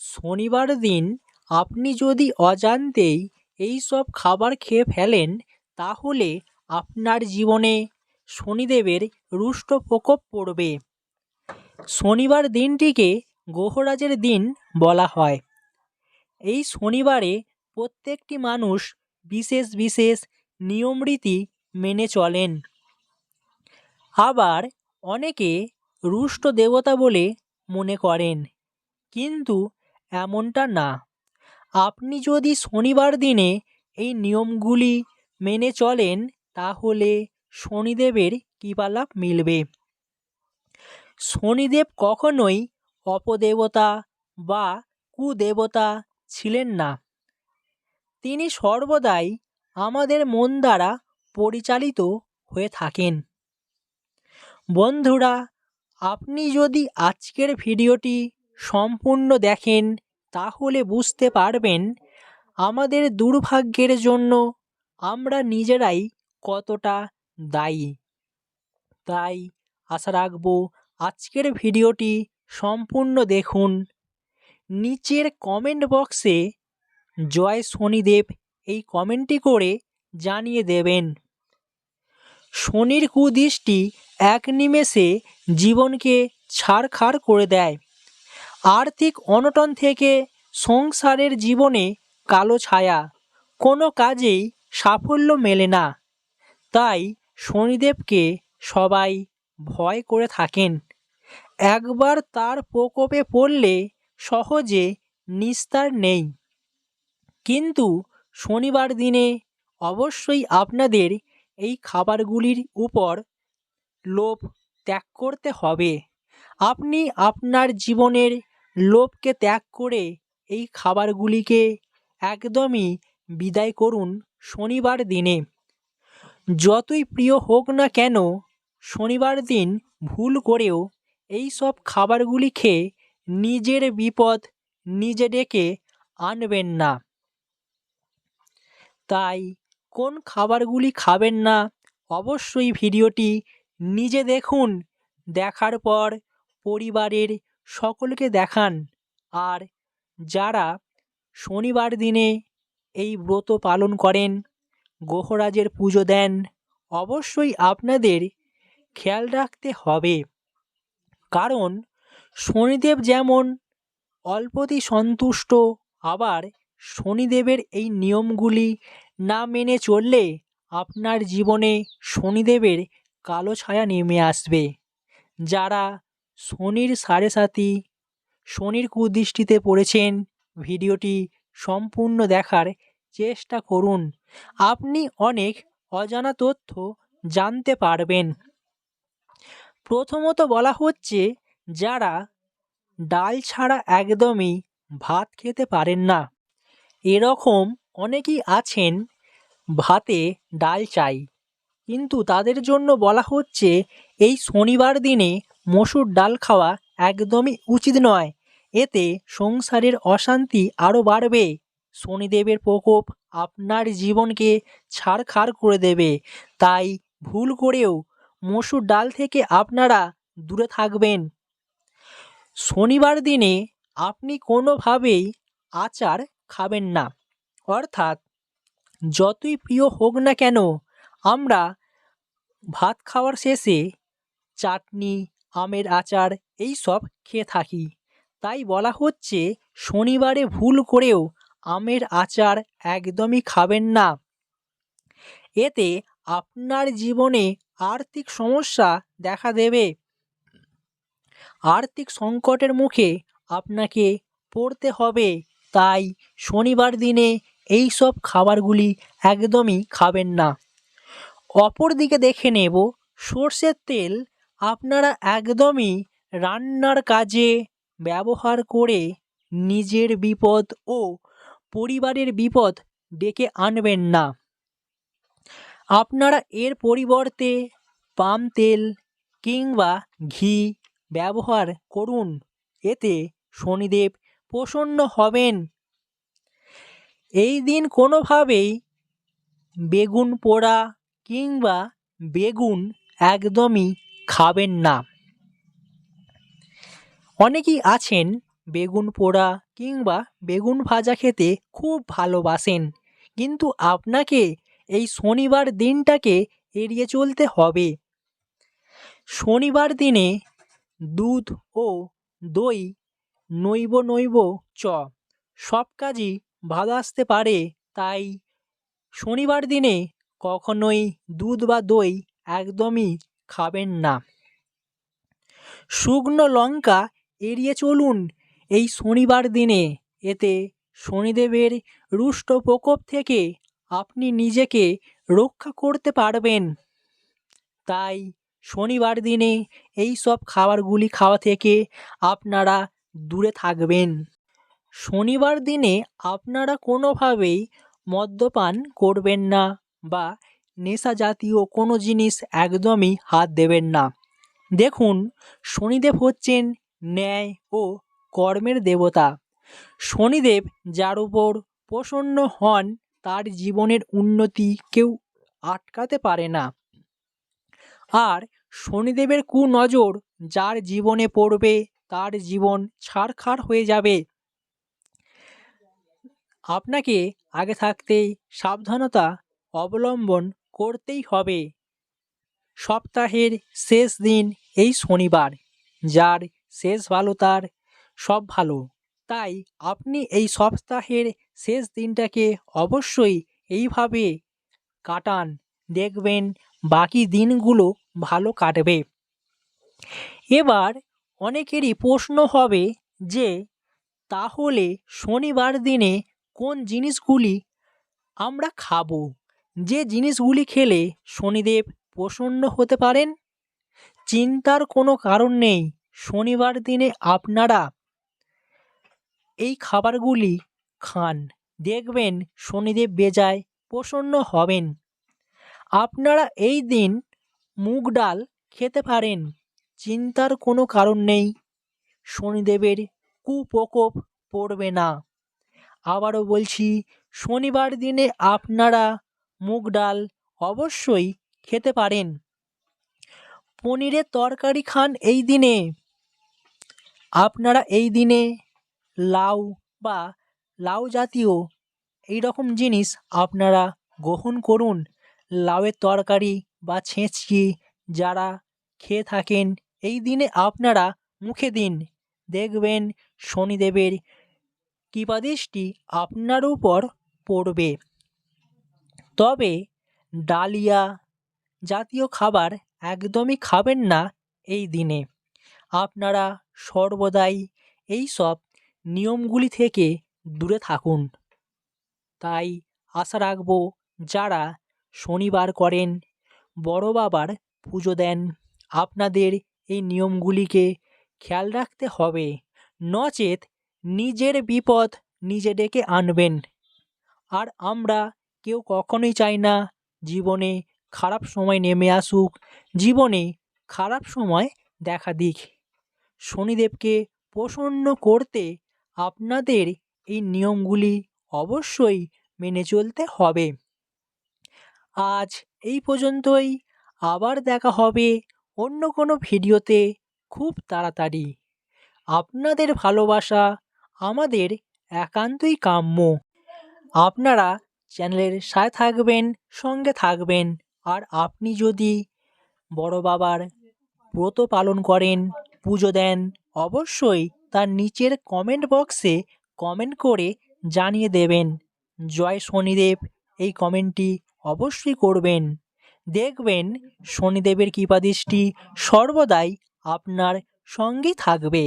শনিবার দিন আপনি যদি অজান্তেই এই সব খাবার খেয়ে ফেলেন, তাহলে আপনার জীবনে শনিদেবের রুষ্ট প্রকোপ পড়বে। শনিবার দিনটিকে গ্রহরাজের দিন বলা হয়। এই শনিবারে প্রত্যেকটি মানুষ বিশেষ বিশেষ নিয়মরীতি মেনে চলেন। আবার অনেকে রুষ্ট দেবতা বলে মনে করেন। কিন্তু এমনটা না। আপনি যদি শনিবার দিনে এই নিয়মগুলি মেনে চলেন, তাহলে শনিদেবের কৃপালাভ মিলবে। শনিদেব কখনোই অপদেবতা বা কুদেবতা ছিলেন না। তিনি সর্বদাই আমাদের মন দ্বারা পরিচালিত হয়ে থাকেন। বন্ধুরা, আপনি যদি আজকের ভিডিওটি সম্পূর্ণ দেখেন, তাহলে বুঝতে পারবেন আমাদের দুর্ভাগ্যের জন্য আমরা নিজেরাই কতটা দায়ী। তাই আশা রাখব আজকের ভিডিওটি সম্পূর্ণ দেখুন। নিচের কমেন্ট বক্সে জয় শনিদেব এই কমেন্টটি করে জানিয়ে দেবেন। শনির কুদৃষ্টি এক নিমেষে জীবনকে ছাড়খাড় করে দেয়। আর্থিক অনটন থেকে সংসারের জীবনে কালো ছায়া, কোনো কাজেই সাফল্য মেলে না। তাই শনিদেবকে সবাই ভয় করে থাকেন। একবার তার প্রকোপে পড়লে সহজে নিস্তার নেই। কিন্তু শনিবার দিনে অবশ্যই আপনাদের এই খাবারগুলির উপর লোভ ত্যাগ করতে হবে। আপনি আপনার জীবনের লোভকে ত্যাগ করে এই খাবারগুলিকে একদমই বিদায় করুন শনিবার দিনে। যতই প্রিয় হোক না কেন, শনিবার দিন ভুল করেও এই সব খাবারগুলি খেয়ে নিজের বিপদ নিজে ডেকে আনবেন না। তাই কোন খাবারগুলি খাবেন না, অবশ্যই ভিডিওটি নিজে দেখুন, দেখার পর পরিবারের সকলকে দেখান। আর যারা শনিবার দিনে এই ব্রত পালন করেন গ্রহরাজের পুজো দেন, অবশ্যই আপনাদের খেয়াল রাখতে হবে। কারণ শনিদেব যেমন অল্পতি সন্তুষ্ট, আবার শনিদেবের এই নিয়মগুলি না মেনে চললে আপনার জীবনে শনিদেবের কালো ছায়া নেমে আসবে। যারা শনির সাড়ে সাথী শনির কুদৃষ্টিতে পড়েছেন ভিডিওটি সম্পূর্ণ দেখার চেষ্টা করুন। আপনি অনেক অজানা তথ্য জানতে পারবেন। প্রথমত বলা হচ্ছে, যারা ডাল ছাড়া একদমই ভাত খেতে পারেন না। এরকম অনেকেই আছেন ভাতে ডাল চাই। কিন্তু তাদের জন্য বলা হচ্ছে, এই শনিবার দিনে মসুর ডাল খাওয়া একদমই উচিত নয়। এতে সংসারের অশান্তি আরও বাড়বে। শনিদেবের প্রকোপ আপনার জীবনকে ছাড়খাড় করে দেবে। তাই ভুল করেও মসুর ডাল থেকে আপনারা দূরে থাকবেন। শনিবার দিনে আপনি কোনোভাবেই আচার খাবেন না। অর্থাৎ যতই প্রিয় হোক না কেন, আমরা ভাত খাওয়ার শেষে চাটনি আমের আচার, এই সব খেয়ে থাকি। তাই বলা হচ্ছে, শনিবারে ভুল করেও আমের আচার একদমই খাবেন না। এতে আপনার জীবনে আর্থিক সমস্যা দেখা দেবে। আর্থিক সংকটের মুখে আপনাকে পড়তে হবে। তাই শনিবার দিনে এই সব খাবারগুলি একদমই খাবেন না। অপর দিকে দেখে নেব, সর্ষের তেল আপনারা একদমই রান্নার কাজে ব্যবহার করে নিজের বিপদ ও পরিবারের বিপদ ডেকে আনবেন না। আপনারা এর পরিবর্তে পাম তেল কিংবা ঘি ব্যবহার করুন। এতে শনিদেব প্রসন্ন হবেন। এই দিন কোনোভাবেই বেগুন পোড়া কিংবা বেগুন একদমই খাবেন না। অনেকেই আছেন বেগুন পোড়া কিংবা বেগুন ভাজা খেতে খুব ভালোবাসেন, কিন্তু আপনাকে এই শনিবার দিনটাকে এড়িয়ে চলতে হবে। শনিবার দিনে দুধ ও দই নৈব নৈব চ, সব কাজই ভালো আসতে পারে, তাই শনিবার দিনে কখনোই দুধ বা দই একদমই খাবেন না। শুকনো লঙ্কা এড়িয়ে চলুন এই শনিবার দিনে। এতে শনিদেবের রুষ্ট প্রকোপ থেকে আপনি নিজেকে রক্ষা করতে পারবেন। তাই শনিবার দিনে এই সব খাবারগুলি খাওয়া থেকে আপনারা দূরে থাকবেন। শনিবার দিনে আপনারা কোনোভাবেই মদ্যপান করবেন না বা নেশা জাতীয় কোনো জিনিস একদমই হাত দেবেন না। দেখুন, শনিদেব হচ্ছেন ন্যায় ও কর্মের দেবতা। শনিদেব যার উপর প্রসন্ন হন, তার জীবনের উন্নতি কেউ আটকাতে পারে না। আর শনিদেবের কুনজর যার জীবনে পড়বে, তার জীবন ছারখার হয়ে যাবে। আপনাকে আগে থাকতেই সাবধানতা অবলম্বন করতেই হবে। সপ্তাহের শেষ দিন এই শনিবার, যার শেষ ভালো তার সব ভালো। তাই আপনি এই সপ্তাহের শেষ দিনটাকে অবশ্যই এইভাবে কাটান। দেখবেন বাকি দিনগুলো ভালো কাটবে। এবার অনেকেরই প্রশ্ন হবে যে, তাহলে শনিবার দিনে কোন জিনিসগুলি আমরা খাব? যে জিনিসগুলি খেলে শনিদেব প্রসন্ন হতে পারেন, চিন্তার কোনো কারণ নেই, শনিবার দিনে আপনারা এই খাবারগুলি খান। দেখবেন শনিদেব বেজায় প্রসন্ন হবেন। আপনারা এই দিন মুগ ডাল খেতে পারেন, চিন্তার কোনো কারণ নেই, শনিদেবের কুপ্রকোপ পড়বে না। আবারও বলছি, শনিবার দিনে আপনারা মুগ ডাল অবশ্যই খেতে পারেন। পনিরের তরকারি খান এই দিনে। আপনারা এই দিনে লাউ বা লাউ জাতীয় এই রকম জিনিস আপনারা গ্রহণ করুন। লাউয়ের তরকারি বা ছেঁচকি যারা খেয়ে থাকেন, এই দিনে আপনারা মুখে দিন। দেখবেন শনিদেবের কৃপাদৃষ্টি আপনার উপর পড়বে। তবে ডালিয়া জাতীয় খাবার একদমই খাবেন না এই দিনে। আপনারা সর্বদাই এই সব নিয়মগুলি থেকে দূরে থাকুন। তাই আশা রাখব যারা শনিবার করেন, বড় বাবার পুজো দেন, আপনাদের এই নিয়মগুলিকে খেয়াল রাখতে হবে। নচেত নিজের বিপদ নিজে ডেকে আনবেন। আর আমরা কেউ কখনোই চাই না জীবনে খারাপ সময় নেমে আসুক, জীবনে খারাপ সময় দেখা দিক। শনিদেবকে প্রসন্ন করতে আপনাদের এই নিয়মগুলি অবশ্যই মেনে চলতে হবে। আজ এই পর্যন্তই, আবার দেখা হবে অন্য কোনো ভিডিওতে খুব তাড়াতাড়ি। আপনাদের ভালোবাসা আমাদের একান্তই কাম্য। আপনারা চ্যানেলের সাথে থাকবেন, সঙ্গে থাকবেন। আর আপনি যদি বড় বাবার ব্রত পালন করেন, পুজো দেন, অবশ্যই তার নিচের কমেন্ট বক্সে কমেন্ট করে জানিয়ে দেবেন। জয় শনিদেব, এই কমেন্টটি অবশ্যই করবেন। দেখবেন শনিদেবের কৃপাদৃষ্টি সর্বদাই আপনার সঙ্গেই থাকবে।